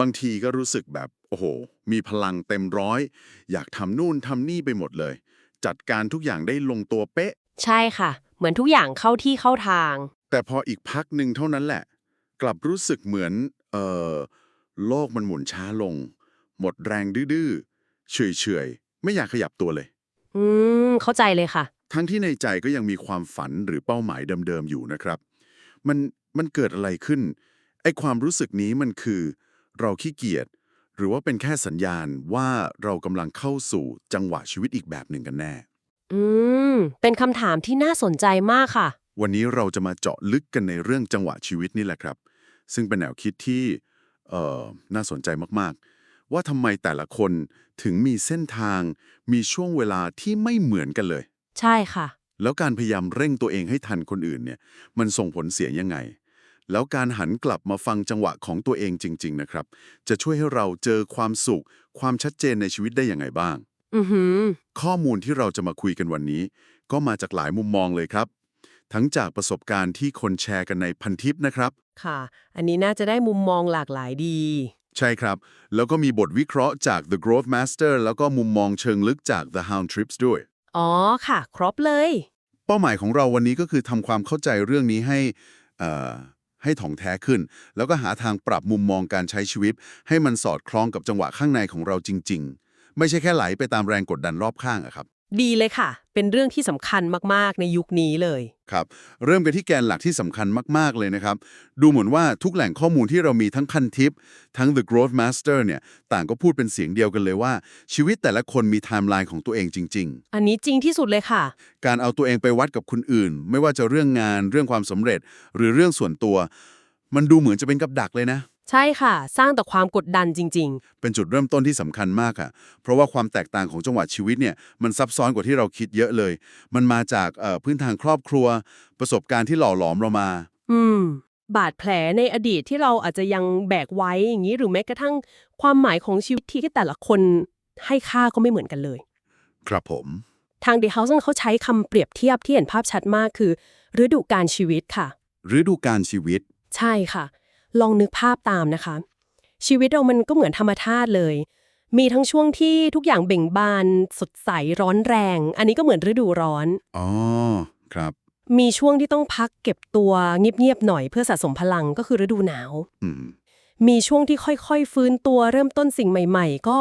บางทีก็รู้สึกแบบ โอ้โห มีพลังเต็มร้อย อยากทำนู่นทำนี่ไปหมดเลย จัดการทุกอย่างได้ลงตัวเป๊ะ ใช่ค่ะ เหมือนทุกอย่างเข้าที่เข้าทาง แต่พออีกพักหนึ่งเท่านั้นแหละ กลับรู้สึกเหมือนเออโลกมันหมุนช้าลง หมดแรงดื้อๆเฉยๆไม่อยากขยับตัวเลย อืม เข้าใจเลยค่ะ ทั้งที่ในใจก็ยังมีความฝันหรือเป้าหมายเดิมๆอยู่นะครับ มันมันเกิดอะไรขึ้นไอ้ความรู้สึกนี้มันคือ เราขี้เกียจหรือว่าเป็นแค่สัญญาณว่าเรากำลังเข้าสู่จังหวะชีวิตอีกแบบหนึ่งกันแน่ อืม เป็นคำถามที่น่าสนใจมากค่ะ วันนี้เราจะมาเจาะลึกกันในเรื่องจังหวะชีวิตนี่แหละครับ ซึ่งเป็นแนวคิดที่เอ่อน่าสนใจมากๆ ว่าทำไมแต่ละคนถึงมีเส้นทาง มีช่วงเวลาที่ไม่เหมือนกันเลย ใช่ค่ะ แล้วการพยายามเร่งตัวเองให้ทันคนอื่นเนี่ย มันส่งผลเสียยังไง แล้วการหันกลับมาฟังจังหวะของตัวเองจริง ๆ นะครับ จะช่วยให้เราเจอความสุข ความชัดเจนในชีวิตได้ยังไงบ้าง อือหือ ข้อมูลที่เราจะมาคุยกันวันนี้ ก็มาจากหลายมุมมองเลยครับ ทั้งจากประสบการณ์ที่คนแชร์กันในพันทิปนะครับ ค่ะ อันนี้น่าจะได้มุมมองหลากหลายดี ใช่ครับ แล้วก็มีบทวิเคราะห์จาก The Growth Master แล้วก็มุมมองเชิงลึกจาก The Hound Trips ด้วย อ๋อค่ะ ครบเลย เป้าหมายของเราวันนี้ก็คือทำความเข้าใจเรื่องนี้ให้เอ่อ ให้ถ่องแท้ขึ้น แล้วก็หาทางปรับมุมมองการใช้ชีวิต ให้มันสอดคล้องกับจังหวะข้างในของเราจริง ๆ ไม่ใช่แค่ไหลไปตามแรงกดดันรอบข้างอะครับ ดีเลยค่ะ เป็นเรื่องที่สำคัญมากๆ ในยุคนี้เลย ครับ เริ่มกันที่แกนหลักที่สำคัญมาก ๆ เลยนะครับ ดูเหมือนว่าทุกแหล่งข้อมูลที่เรามีทั้งพันทิป ทั้ง The Growth Master เนี่ย ต่างก็พูดเป็นเสียงเดียวกันเลยว่า ชีวิตแต่ละคนมีไทม์ไลน์ของตัวเองจริงๆอันนี้จริงที่สุดเลยค่ะการเอาตัวเองไปวัดกับคนอื่น ไม่ว่าจะเรื่องงาน เรื่องความสำเร็จ หรือเรื่องส่วนตัว มันดูเหมือนจะเป็นกับดักเลยนะ ใช่ค่ะ สร้างแต่ความกดดันจริง เป็นจุดเริ่มต้นที่สำคัญมากอะเพราะว่าความแตกต่างของจังหวะชีวิตเนี่ยมันซับซ้อนกว่าที่เราคิดเยอะเลย มันมาจากเอ่อพื้นทางครอบครัว ประสบการณ์ที่หล่อหลอมเรามา ๆ อืม บาดแผลในอดีตที่เราอาจจะยังแบกไว้อย่างนี้หรือแม้กระทั่งความหมายของชีวิตที่แต่ละคนให้ค่าก็ไม่เหมือนกันเลย ครับผม ทาง The House เขาใช้คำเปรียบเทียบที่เห็นภาพชัดมากคือฤดูกาลชีวิตค่ะ ฤดูการชีวิต ใช่ค่ะ ลองนึกภาพตามนะคะ ชีวิตเรามันก็เหมือนธรรมชาติเลย มีทั้งช่วงที่ทุกอย่างเบ่งบาน สดใสร้อนแรง อันนี้ก็เหมือนฤดูร้อน อ๋อ ครับ มีช่วงที่ต้องพักเก็บตัวเงียบๆหน่อยเพื่อสะสมพลังก็คือฤดูหนาว อืม มีช่วงที่ค่อยๆ ฟื้นตัวเริ่มต้นสิ่งใหม่ๆ ก็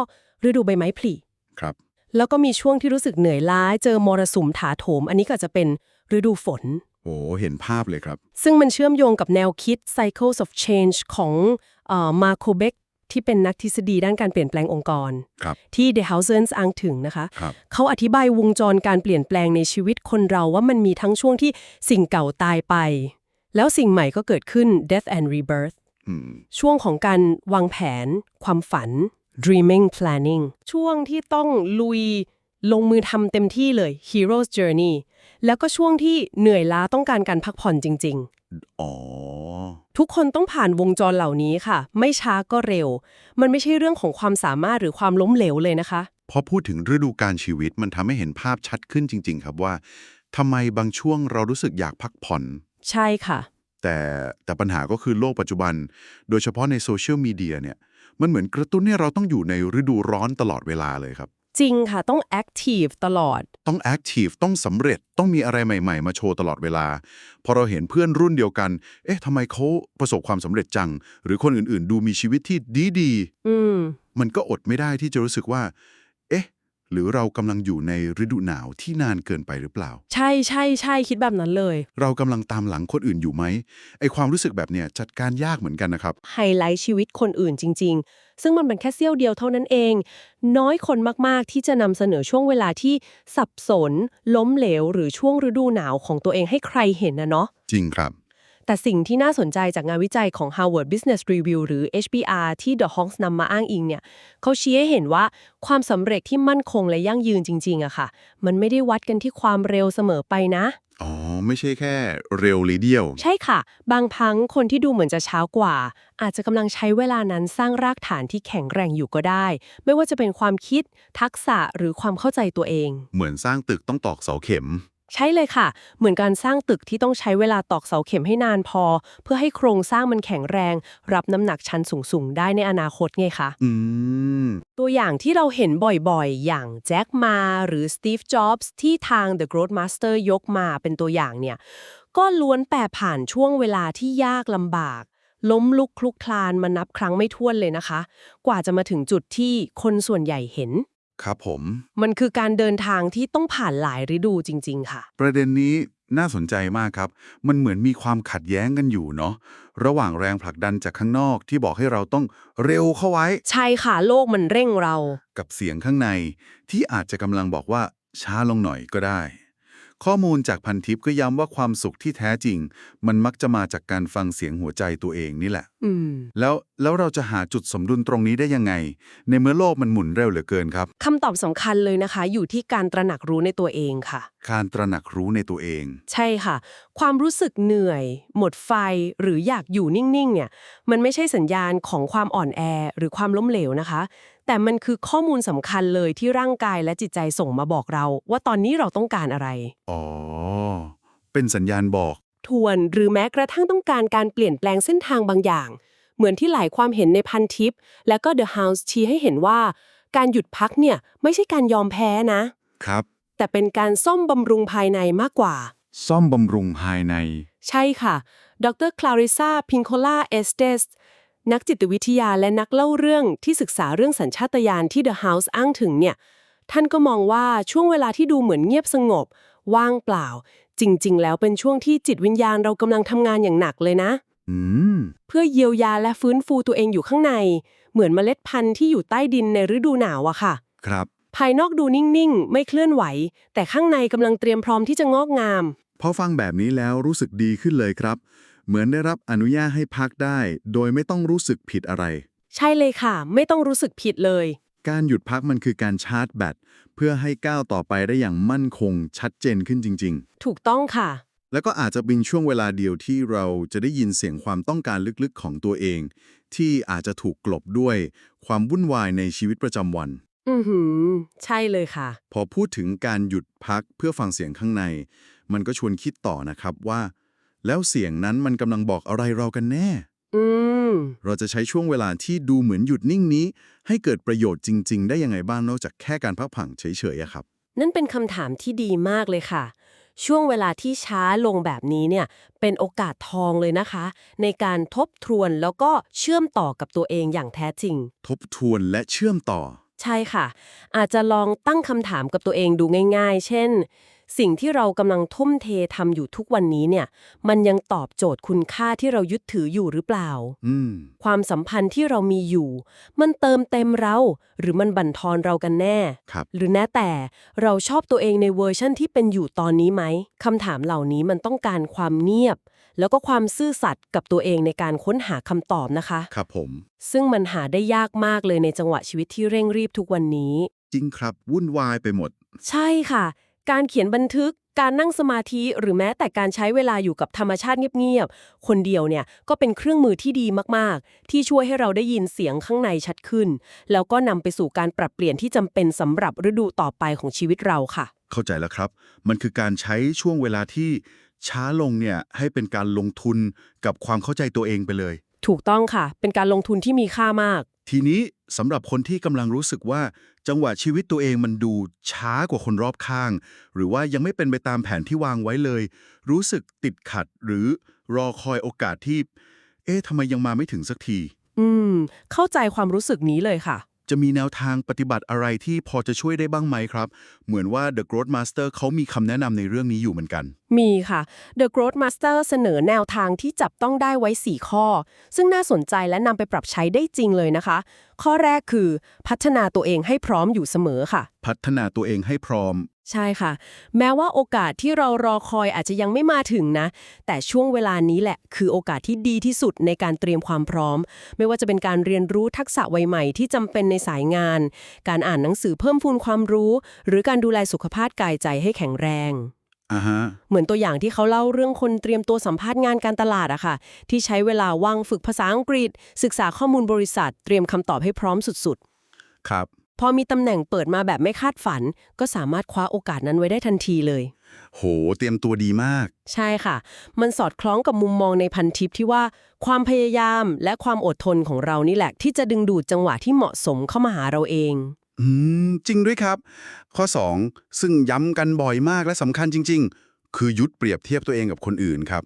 ฤดูใบไม้ผลิครับ แล้วก็มีช่วงที่รู้สึกเหนื่อยล้าเจอมรสุมถาโถม อันนี้ก็อาจจะเป็นฤดูฝน โอ้เห็นภาพเลยครับ ซึ่งมันเชื่อมโยงกับแนวคิด cycles of change ของมาโคเบกที่เป็นนักทฤษฎีด้านการเปลี่ยนแปลงองค์กรครับที่ The Housens อ้างถึงนะคะครับเขาอธิบายวงจรการเปลี่ยนแปลงในชีวิตคนเราว่ามันมีทั้งช่วงที่สิ่งเก่าตายไป แล้วสิ่งใหม่ก็เกิดขึ้น death and rebirth อืมช่วงของการวางแผน ความฝัน dreaming planning ช่วงที่ต้องลุยลงมือทำเต็มที่เลย hero's journey แล้วก็ช่วงที่เหนื่อยล้าต้องการการพักผ่อนจริง อ๋อ ๆ ทุกคนต้องผ่านวงจรเหล่านี้ค่ะ ไม่ช้าก็เร็ว มันไม่ใช่เรื่องของความสามารถหรือความล้มเหลวเลยนะคะ พอพูดถึงฤดูการชีวิตมันทำให้เห็นภาพชัดขึ้นจริง ๆ ครับว่าทำไมบางช่วงเรารู้สึกอยากพักผ่อน ใช่ค่ะ แต่แต่ปัญหาก็คือโลกปัจจุบัน โดยเฉพาะในโซเชียลมีเดียเนี่ย มันเหมือนกระตุ้นให้เราต้องอยู่ในฤดูร้อนตลอดเวลาเลยครับ จริงค่ะ ต้อง active ตลอด ต้องแอคทีฟต้องสำเร็จต้องมีอะไรใหม่ ๆ มาโชว์ตลอดเวลา พอเราเห็นเพื่อนรุ่นเดียวกัน เอ๊ะทำไมเขาประสบความสำเร็จจัง หรือคนอื่นๆ ดูมีชีวิตที่ดีๆอืมมันก็อดไม่ได้ที่จะรู้สึกว่าเอ๊ะ หรือเรากำลังอยู่ในฤดูหนาวที่นานเกินไปหรือเปล่า ใช่ใช่ใช่คิดแบบนั้นเลย เรากำลังตามหลังคนอื่นอยู่ไหมไอความรู้สึกแบบเนี้ยจัดการยากเหมือนกันนะครับ ไฮไลท์ชีวิตคนอื่นจริง ๆ ซึ่งมันเป็นแค่เสี้ยวเดียวเท่านั้นเอง น้อยคนมากๆที่จะนำเสนอช่วงเวลาที่สับสน ล้มเหลว หรือช่วงฤดูหนาวของตัวเองให้ใครเห็นนะเนาะจริงครับ แต่สิ่งที่น่าสนใจจากงานวิจัยของ Harvard Business Review หรือ HBR ที่ The Honks นำมาอ้างอิงเนี่ยเขาชี้ให้เห็นว่าความสำเร็จที่มั่นคงและยั่งยืนจริงๆอะค่ะ มันไม่ได้วัดกันที่ความเร็วเสมอไปนะ อ๋อ ไม่ใช่แค่เร็วหรือเดียว ใช่ค่ะ บางครั้งคนที่ดูเหมือนจะเช้ากว่า อาจจะกำลังใช้เวลานั้นสร้างรากฐานที่แข็งแรงอยู่ก็ได้ ไม่ว่าจะเป็นความคิด ทักษะหรือความเข้าใจตัวเอง เหมือนสร้างตึกต้องตอกเสาเข็ม ใช่เลยค่ะ เหมือนการสร้างตึกที่ต้องใช้เวลาตอกเสาเข็มให้นานพอ เพื่อให้โครงสร้างมันแข็งแรง รับน้ำหนักชั้นสูงๆ ได้ในอนาคตไงคะอืมตัวอย่างที่เราเห็นบ่อยๆ อย่างแจ็คมาหรือสตีฟจ็อบส์ที่ทาง The Growth Master ยกมาเป็นตัวอย่างเนี่ย ก็ล้วนแปรผ่านช่วงเวลาที่ยากลำบาก ล้มลุกคลุกคลานมานับครั้งไม่ถ้วนเลยนะคะ กว่าจะมาถึงจุดที่คนส่วนใหญ่เห็น ครับผม มันคือการเดินทางที่ต้องผ่านหลายฤดูจริง ๆ ค่ะ ประเด็นนี้น่าสนใจมากครับ มันเหมือนมีความขัดแย้งกันอยู่เนาะ ระหว่างแรงผลักดันจากข้างนอกที่บอกให้เราต้องเร็วเข้าไว้ ใช่ค่ะโลกมันเร่งเรา กับเสียงข้างในที่อาจจะกำลังบอกว่าช้าลงหน่อยก็ได้ ข้อมูลจากพันทิปก็ย้ำว่าความสุขที่แท้จริง มันมักจะมาจากการฟังเสียงหัวใจตัวเองนี่แหละ อืม แล้ว แล้วเราจะหาจุดสมดุลตรงนี้ได้ยังไง ในเมื่อโลกมันหมุนเร็วเหลือเกินครับ คำตอบสำคัญเลยนะคะ อยู่ที่การตระหนักรู้ในตัวเองค่ะ การตระหนักรู้ในตัวเอง ใช่ค่ะ ความรู้สึกเหนื่อย หมดไฟหรืออยากอยู่นิ่งๆเนี่ยมันไม่ใช่สัญญาณของความอ่อนแอหรือความล้มเหลวนะคะ แต่มันคือข้อมูลสำคัญเลยที่ร่างกายและจิตใจส่งมาบอกเรา ว่าตอนนี้เราต้องการอะไรอ๋อเป็นสัญญาณบอก ทวนหรือแม้กระทั่งต้องการการเปลี่ยนแปลงเส้นทางบางอย่าง เหมือนที่หลายความเห็นในพันทิป และก็ The House ชี้ให้เห็นว่า การหยุดพักเนี่ยไม่ใช่การยอมแพ้นะ ครับ แต่เป็นการซ่อมบำรุงภายในมากกว่า ซ่อมบำรุงภายใน ใช่ค่ะ ดรคลาริซาพิงโคลาเอสเตสนักจิตวิทยาและนักเล่าเรื่องที่ศึกษาเรื่องสัญชาตญาณที่ The House อ้างถึงเนี่ย ท่านก็มองว่าช่วงเวลาที่ดูเหมือนเงียบสงบ ว่างเปล่า จริง ๆ แล้วเป็นช่วงที่จิตวิญญาณเรากำลังทำงานอย่างหนักเลยนะอืม เพื่อเยียวยาและฟื้นฟูตัวเองอยู่ข้างใน เหมือนเมล็ดพันธุ์ที่อยู่ใต้ดินในฤดูหนาวอะค่ะ ครับ ภายนอกดูนิ่งๆ ไม่เคลื่อนไหว แต่ข้างในกำลังเตรียมพร้อมที่จะงอกงาม พอฟังแบบนี้แล้วรู้สึกดีขึ้นเลยครับ เหมือนได้รับอนุญาตให้พักได้ โดยไม่ต้องรู้สึกผิดอะไร ใช่เลยค่ะ ไม่ต้องรู้สึกผิดเลย การหยุดพักมันคือการชาร์จแบตเพื่อให้ก้าวต่อไปได้อย่างมั่นคงชัดเจนขึ้นจริงถูกต้องค่ะๆ แล้วก็อาจจะเป็นช่วงเวลาเดียวที่เราจะได้ยินเสียงความต้องการลึกๆของตัวเอง ที่อาจจะถูกกลบด้วยความวุ่นวายในชีวิตประจำวัน อือหือ ใช่เลยค่ะ พอพูดถึงการหยุดพักเพื่อฟังเสียงข้างใน มันก็ชวนคิดต่อนะครับว่า แล้วเสียงนั้นมันกำลังบอกอะไรเรากันแน่ อืม เราจะใช้ช่วงเวลาที่ดูเหมือนหยุดนิ่งนี้ ให้เกิดประโยชน์จริง ๆ ได้ยังไงบ้างนอกจากแค่การพักผ่อนเฉยๆอะครับ นั่นเป็นคำถามที่ดีมากเลยค่ะ ช่วงเวลาที่ช้าลงแบบนี้เนี่ยเป็นโอกาสทองเลยนะคะ ในการทบทวนแล้วก็เชื่อมต่อกับตัวเองอย่างแท้จริง ทบทวนและเชื่อมต่อ ใช่ค่ะ อาจจะลองตั้งคำถามกับตัวเองดูง่าย ๆ เช่น สิ่งที่เรากำลังทุ่มเททำอยู่ทุกวันนี้เนี่ย มันยังตอบโจทย์คุณค่าที่เรายึดถืออยู่หรือเปล่าอืมความสัมพันธ์ที่เรามีอยู่ มันเติมเต็มเรา หรือมันบั่นทอนเรากันแน่ครับหรือแม้แต่เราชอบตัวเองในเวอร์ชั่นที่เป็นอยู่ตอนนี้ไหมคำถามเหล่านี้มันต้องการความเงียบ แล้วก็ความซื่อสัตย์กับตัวเองในการค้นหาคำตอบนะคะ ครับผม ซึ่งมันหาได้ยากมากเลยในจังหวะชีวิตที่เร่งรีบทุกวันนี้ จริงครับวุ่นวายไปหมด ใช่ค่ะ การเขียนบันทึก การนั่งสมาธิหรือแม้แต่การใช้เวลาอยู่กับธรรมชาติเงียบๆ คนเดียวเนี่ยก็เป็นเครื่องมือที่ดีมากๆ ที่ช่วยให้เราได้ยินเสียงข้างในชัดขึ้น แล้วก็นำไปสู่การปรับเปลี่ยนที่จำเป็นสำหรับฤดูต่อไปของชีวิตเราค่ะ เข้าใจแล้วครับ มันคือการใช้ช่วงเวลาที่ช้าลงเนี่ยให้เป็นการลงทุนกับความเข้าใจตัวเองไปเลย ถูกต้องค่ะ เป็นการลงทุนที่มีค่ามาก ทีนี้สำหรับคนที่กำลังรู้สึกว่า จังหวะชีวิตตัวเองมันดูช้ากว่าคนรอบข้าง หรือว่ายังไม่เป็นไปตามแผนที่วางไว้เลย รู้สึกติดขัดหรือรอคอยโอกาสที่ เอ๊ะทำไมยังมาไม่ถึงสักที อืม เข้าใจความรู้สึกนี้เลยค่ะ จะมีแนวทางปฏิบัติอะไรที่พอจะช่วยได้บ้างไหมครับ เหมือนว่า The Growth Master เขามีคำแนะนำในเรื่องนี้อยู่เหมือนกัน มีค่ะ The Growth Master เสนอแนวทางที่จับต้องได้ไว้ 4 ข้อ ซึ่งน่าสนใจและนำไปปรับใช้ได้จริงเลยนะคะ ข้อแรกคือ พัฒนาตัวเองให้พร้อมอยู่เสมอค่ะ พัฒนาตัวเองให้พร้อม ใช่ค่ะ แม้ว่าโอกาสที่เรารอคอยอาจจะยังไม่มาถึงนะ แต่ช่วงเวลานี้แหละ คือโอกาสที่ดีที่สุดในการเตรียมความพร้อม ไม่ว่าจะเป็นการเรียนรู้ทักษะวัยใหม่ที่จำเป็นในสายงาน การอ่านหนังสือเพิ่มพูนความรู้ หรือการดูแลสุขภาพกายใจให้แข็งแรงอ่าฮะเหมือนตัวอย่างที่เขาเล่าเรื่องคนเตรียมตัวสัมภาษณ์งานการตลาดอะค่ะ ที่ใช้เวลาว่างฝึกภาษาอังกฤษ ศึกษาข้อมูลบริษัท เตรียมคำตอบให้พร้อมสุดครับๆ พอมีตำแหน่งเปิดมาแบบไม่คาดฝัน ก็สามารถคว้าโอกาสนั้นไว้ได้ทันทีเลย โห เตรียมตัวดีมาก ใช่ค่ะ มันสอดคล้องกับมุมมองในพันทิปที่ว่าความพยายามและความอดทนของเรานี่แหละ ที่จะดึงดูดจังหวะที่เหมาะสมเข้ามาหาเราเอง อืม จริงด้วยครับ ข้อ 2 ซึ่งย้ำกันบ่อยมากและสำคัญจริง ๆ คือยุดเปรียบเทียบตัวเองกับคนอื่นครับ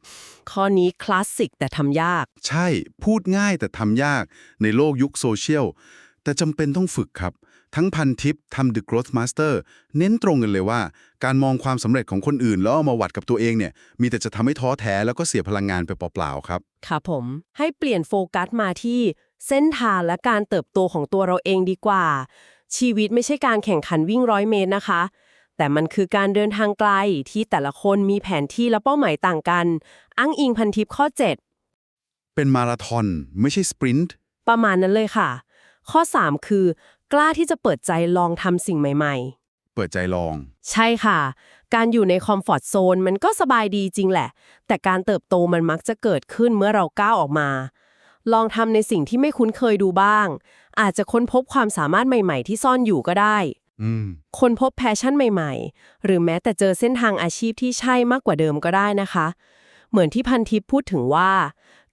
ข้อนี้คลาสสิกแต่ทำยาก ใช่ พูดง่ายแต่ทำยากในโลกยุคโซเชียล แต่จำเป็นต้องฝึกครับ ทั้งพันทิปทำ The Growth Master เน้นตรงกันเลยว่า การมองความสำเร็จของคนอื่น แล้วเอามาวัดกับตัวเองเนี่ย มีแต่จะทำให้ท้อแท้แล้วก็เสียพลังงานไปเปล่าๆครับ ค่ะผม ให้เปลี่ยนโฟกัสมาที่เส้นทางและการเติบโตของตัวเราเองดีกว่า ชีวิตไม่ใช่การแข่งขันวิ่งร้อยเมตรนะคะ แต่มันคือการเดินทางไกลที่แต่ละคนมีแผนที่และเป้าหมายต่างกัน อ้างอิงพันทิปข้อ 7 เป็นมาราธอนไม่ใช่สปรินต์ประมาณนั้นเลยค่ะ ข้อ 3 คือ กล้าที่จะเปิดใจลองทำสิ่งใหม่เปิดใจลองๆใช่ค่ะ การอยู่ในคอมฟอร์ทโซนมันก็สบายดีจริงแหละ แต่การเติบโตมันมักจะเกิดขึ้นเมื่อเราก้าวออกมา ลองทำในสิ่งที่ไม่คุ้นเคยดูบ้าง อาจจะค้นพบความสามารถใหม่ๆ ที่ซ่อนอยู่ก็ได้ อืม ค้นพบแพชชั่นใหม่ๆ หรือแม้แต่เจอเส้นทางอาชีพที่ใช่มากกว่าเดิมก็ได้นะคะ เหมือนที่พันทิพย์พูดถึงว่า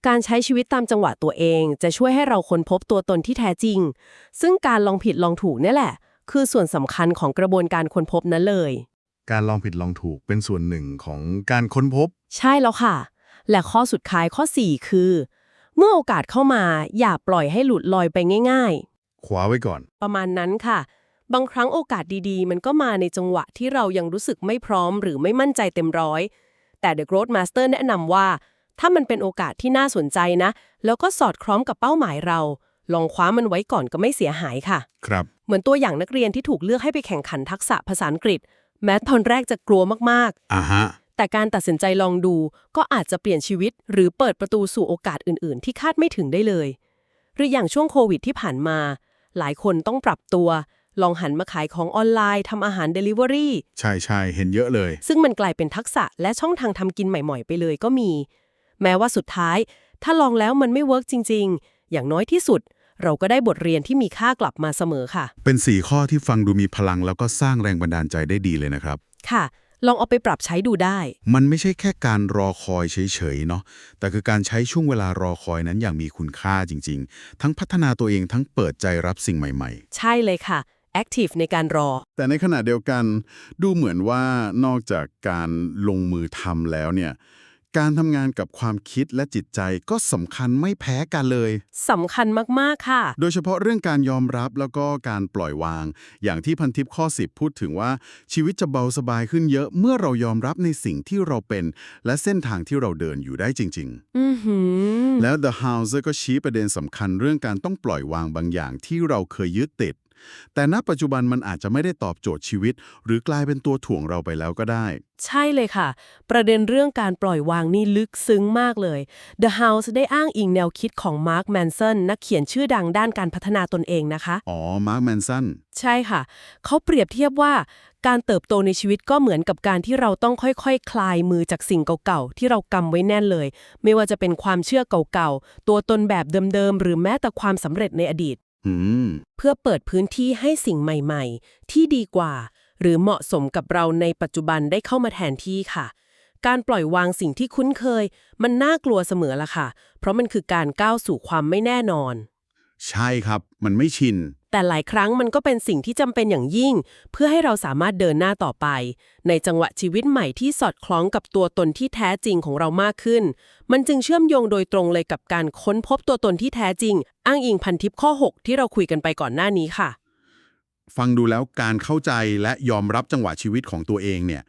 การใช้ชีวิตตามจังหวะตัวเอง จะช่วยให้เราค้นพบตัวตนที่แท้จริง ซึ่งการลองผิดลองถูกเนี่ยแหละ คือส่วนสำคัญของกระบวนการค้นพบนั้นเลย การลองผิดลองถูกเป็นส่วนหนึ่งของการค้นพบ ใช่แล้วค่ะ และข้อสุดท้ายข้อ 4 คือ เมื่อโอกาสเข้ามาอย่าปล่อยให้หลุดลอยไปง่าย ๆ ขวาไว้ก่อน ประมาณนั้นค่ะ บางครั้งโอกาสดีๆ มันก็มาในจังหวะที่เรายังรู้สึกไม่พร้อม หรือไม่มั่นใจเต็มร้อย แต่ The Growth Master แนะนำว่า ถ้ามันเป็นโอกาสที่น่าสนใจนะ แล้วก็สอดคล้องกับเป้าหมายเรา ลองคว้ามันไว้ก่อนก็ไม่เสียหายค่ะ ครับ เหมือนตัวอย่างนักเรียนที่ถูกเลือกให้ไปแข่งขันทักษะภาษาอังกฤษ แม้ตอนแรกจะกลัวมากอ่าฮะๆแต่การตัดสินใจลองดูก็อาจจะเปลี่ยนชีวิต หรือเปิดประตูสู่โอกาสอื่น ๆ ที่คาดไม่ถึงได้เลย หรืออย่างช่วงโควิดที่ผ่านมา หลายคนต้องปรับตัว ลองหันมาขายของออนไลน์ทำอาหาร Delivery ใช่ใช่เห็นเยอะเลย ซึ่งมันกลายเป็นทักษะและช่องทางทำกินใหม่ ๆ ไปเลยก็มี แม้ว่าสุดท้าย ถ้าลองแล้วมันไม่เวิร์กจริง ๆ อย่างน้อยที่สุด เราก็ได้บทเรียนที่มีค่ากลับมาเสมอค่ะ เป็นสี่ข้อที่ฟังดูมีพลังแล้วก็สร้างแรงบันดาลใจได้ดีเลยนะครับ ค่ะ ลองเอาไปปรับใช้ดูได้ มันไม่ใช่แค่การรอคอยเฉยๆเนาะแต่คือการใช้ช่วงเวลารอคอยนั้นอย่างมีคุณค่าจริง ๆ ทั้งพัฒนาตัวเองทั้งเปิดใจรับสิ่งใหม่ใช่เลยค่ะ Active ในการรอๆแต่ในขณะเดียวกันดูเหมือนว่านอกจากการลงมือทำแล้วเนี่ย การทำงานกับความคิดและจิตใจก็สำคัญไม่แพ้กันเลย สำคัญมาก ๆ ค่ะ โดยเฉพาะเรื่องการยอมรับแล้วก็การปล่อยวาง อย่างที่พันทิปข้อ 10 พูดถึงว่าชีวิตจะเบาสบายขึ้นเยอะเมื่อเรายอมรับในสิ่งที่เราเป็น และเส้นทางที่เราเดินอยู่ได้จริงอือหือๆแล้ว The House ก็ชี้ประเด็นสำคัญเรื่องการต้องปล่อยวางบางอย่างที่เราเคยยึดติด แต่ณปัจจุบันมันอาจจะไม่ได้ตอบโจทย์ชีวิต หรือกลายเป็นตัวถ่วงเราไปแล้วก็ได้ ใช่เลยค่ะ ประเด็นเรื่องการปล่อยวางนี่ลึกซึ้งมากเลย The House ได้อ้างอิงแนวคิดของ Mark Manson นักเขียนชื่อดังด้านการพัฒนาตนเองนะคะ อ๋อ มาร์คแมนสันใช่ค่ะ เขาเปรียบเทียบว่าการเติบโตในชีวิตก็เหมือนกับการที่เราต้องค่อยๆคคลายมือจากสิ่งเก่าๆ ที่เรากำไว้แน่นเลย ไม่ว่าจะเป็นความเชื่อเก่าๆ ตัวตนแบบเดิมๆ หรือแม้แต่ความสำเร็จในอดีตอืม เพื่อเปิดพื้นที่ให้สิ่งใหม่ๆ ที่ดีกว่า หรือเหมาะสมกับเราในปัจจุบันได้เข้ามาแทนที่ค่ะ การปล่อยวางสิ่งที่คุ้นเคย มันน่ากลัวเสมอละค่ะ เพราะมันคือการก้าวสู่ความไม่แน่นอน ใช่ครับ มันไม่ชิน แต่หลายครั้งมันก็เป็นสิ่งที่จำเป็นอย่างยิ่ง เพื่อให้เราสามารถเดินหน้าต่อไป ในจังหวะชีวิตใหม่ที่สอดคล้องกับตัวตนที่แท้จริงของเรามากขึ้น มันจึงเชื่อมโยงโดยตรงเลยกับการค้นพบตัวตนที่แท้จริง อ้างอิงพันทิปข้อ 6 ที่เราคุยกันไปก่อนหน้านี้ค่ะ ฟังดูแล้วการเข้าใจและยอมรับจังหวะชีวิตของตัวเองเนี่ย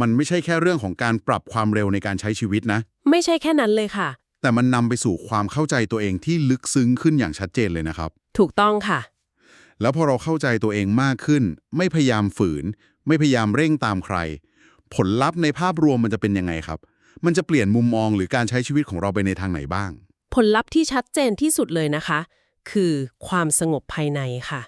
มันไม่ใช่แค่เรื่องของการปรับความเร็วในการใช้ชีวิตนะ ไม่ใช่แค่นั้นเลยค่ะ แต่มันนำไปสู่ความเข้าใจตัวเองที่ลึกซึ้งขึ้นอย่างชัดเจนเลยนะครับ ถูกต้องค่ะ แล้วพอเราเข้าใจตัวเองมากขึ้น ไม่พยายามฝืน ไม่พยายามเร่งตามใคร ผลลัพธ์ในภาพรวมมันจะเป็นยังไงครับ มันจะเปลี่ยนมุมมองหรือการใช้ชีวิตของเราไปในทางไหนบ้าง ผลลัพธ์ที่ชัดเจนที่สุดเลยนะคะ คือความสงบภายในค่ะ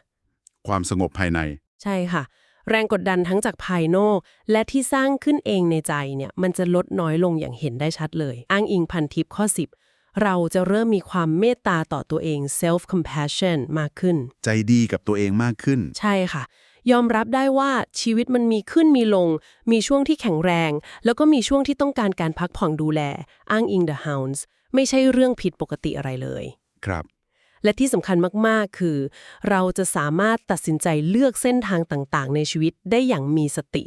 ความสงบภายใน ใช่ค่ะ แรงกดดันทั้งจากภายนอก และที่สร้างขึ้นเองในใจเนี่ยมันจะลดน้อยลงอย่างเห็นได้ชัดเลย อ้างอิงพันทิปข้อ 10 เราจะเริ่มมีความเมตตาต่อตัวเอง self compassion มากขึ้น ใจดีกับตัวเองมากขึ้น ใช่ค่ะ ยอมรับได้ว่าชีวิตมันมีขึ้นมีลง มีช่วงที่แข็งแรง แล้วก็มีช่วงที่ต้องการการพักผ่อนดูแล อ้างอิง The Hounds ไม่ใช่เรื่องผิดปกติอะไรเลย ครับ และที่สำคัญมากๆ คือ เราจะสามารถตัดสินใจเลือกเส้นทางต่างๆ ในชีวิตได้อย่างมีสติ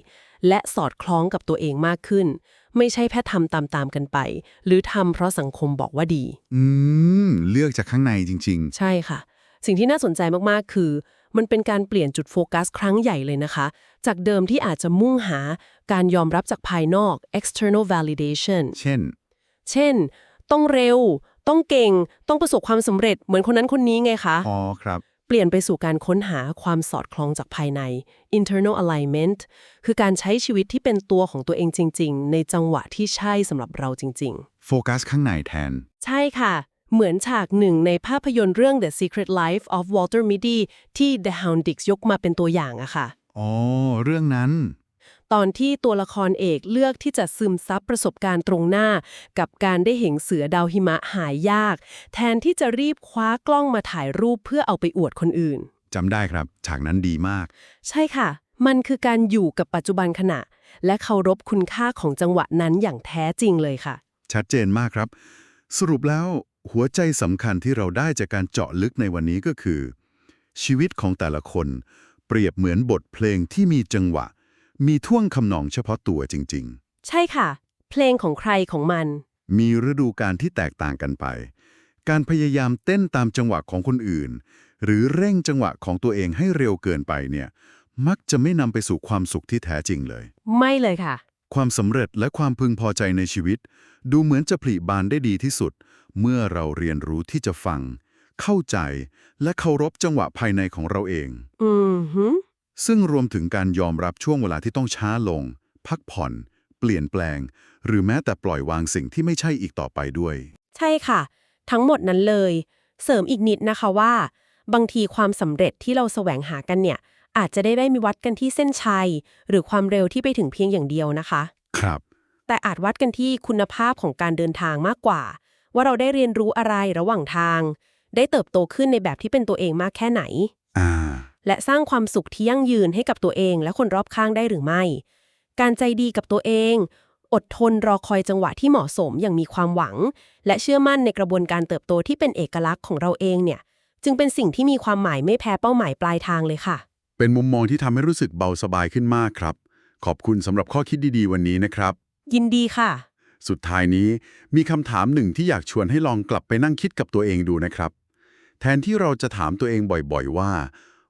และสอดคล้องกับตัวเองมากขึ้น ไม่ใช่แค่ทำตามๆกันไป หรือทำเพราะสังคมบอกว่าดี อืม เลือกจากข้างในจริง ใช่ค่ะ สิ่งที่น่าสนใจมาก ๆ คือ มันเป็นการเปลี่ยนจุดโฟกัสครั้งใหญ่เลยนะคะ จากเดิมที่อาจจะมุ่งหาการยอมรับจากภายนอก external validation ๆ เช่น เช่น ต้องเร็ว ต้องเก่ง ต้องประสบความสำเร็จเหมือนคนนั้นคนนี้ไงคะ อ๋อครับ เปลี่ยนไปสู่การค้นหาความสอดคล้องจากภายใน internal alignment คือการใช้ชีวิตที่เป็นตัวของตัวเองจริง ๆ ในจังหวะที่ใช่สำหรับเราจริงโฟกัสข้างในแทนๆใช่ค่ะ เหมือนฉากหนึ่งในภาพยนตร์เรื่อง The Secret Life of Walter Mitty ที่ The Hounddix ยกมาเป็นตัวอย่างอะค่ะ อ๋อ เรื่องนั้น ตอนที่ตัวละครเอกเลือกที่จะซึมซับประสบการณ์ตรงหน้า กับการได้เห็นเสือดาวหิมะหายยาก แทนที่จะรีบคว้ากล้องมาถ่ายรูปเพื่อเอาไปอวดคนอื่นจำได้ครับฉากนั้นดีมาก ใช่ค่ะ มันคือการอยู่กับปัจจุบันขณะ และเคารพคุณค่าของจังหวะนั้นอย่างแท้จริงเลยค่ะ ชัดเจนมากครับ สรุปแล้วหัวใจสำคัญที่เราได้จากการเจาะลึกในวันนี้ก็คือ ชีวิตของแต่ละคน เปรียบเหมือนบทเพลงที่มีจังหวะ มีท่วงคำนองเฉพาะตัวจริง ใช่ค่ะ เพลงของใครของมัน ๆ มีฤดูการที่แตกต่างกันไป การพยายามเต้นตามจังหวะของคนอื่น หรือเร่งจังหวะของตัวเองให้เร็วเกินไปเนี่ย มักจะไม่นำไปสู่ความสุขที่แท้จริงเลย ไม่เลยค่ะ ความสำเร็จและความพึงพอใจในชีวิต ดูเหมือนจะผลิบานได้ดีที่สุด เมื่อเราเรียนรู้ที่จะฟัง เข้าใจและเคารพจังหวะภายในของเราเอง อืมฮึ ซึ่งรวมถึงการยอมรับช่วงเวลาที่ต้องช้าลง พักผ่อน เปลี่ยนแปลง หรือแม้แต่ปล่อยวางสิ่งที่ไม่ใช่อีกต่อไปด้วย ใช่ค่ะ ทั้งหมดนั้นเลย เสริมอีกนิดนะคะว่า บางทีความสำเร็จที่เราแสวงหากันเนี่ย อาจจะได้ไม่มีวัดกันที่เส้นชัย หรือความเร็วที่ไปถึงเพียงอย่างเดียวนะคะ ครับ แต่อาจวัดกันที่คุณภาพของการเดินทางมากกว่า ว่าเราได้เรียนรู้อะไรระหว่างทาง ได้เติบโตขึ้นในแบบที่เป็นตัวเองมากแค่ไหน อ่า และสร้างความสุขที่ยั่งยืนให้กับตัวเองและคนรอบข้างได้หรือไม่ การใจดีกับตัวเอง อดทนรอคอยจังหวะที่เหมาะสมอย่างมีความหวัง และเชื่อมั่นในกระบวนการเติบโตที่เป็นเอกลักษณ์ของเราเองเนี่ย จึงเป็นสิ่งที่มีความหมายไม่แพ้เป้าหมายปลายทางเลยค่ะ เป็นมุมมองที่ทำให้รู้สึกเบาสบายขึ้นมากครับ ขอบคุณสำหรับข้อคิดดีๆ วันนี้นะครับ ยินดีค่ะ สุดท้ายนี้มีคำถามหนึ่งที่อยากชวนให้ลองกลับไปนั่งคิดกับตัวเองดูนะครับ แทนที่เราจะถามตัวเองบ่อยๆว่า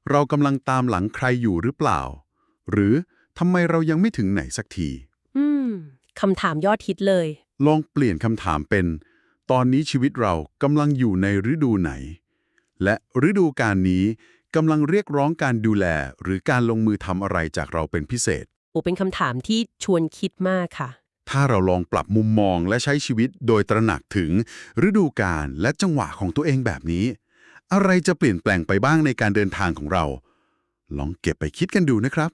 เรากำลังตามหลังใครอยู่หรือเปล่า หรือทำไมเรายังไม่ถึงไหนสักที อืมคำถามยอดฮิตเลย ลองเปลี่ยนคำถามเป็น ตอนนี้ชีวิตเรากำลังอยู่ในฤดูไหน และฤดูการนี้กำลังเรียกร้องการดูแล หรือการลงมือทำอะไรจากเราเป็นพิเศษ โอ้เป็นคำถามที่ชวนคิดมากค่ะ ถ้าเราลองปรับมุมมองและใช้ชีวิตโดยตระหนักถึงฤดูกาลและจังหวะของตัวเองแบบนี้ อะไรจะเปลี่ยนแปลงไปบ้างในการเดินทางของเรา ลองเก็บไปคิดกันดูนะครับ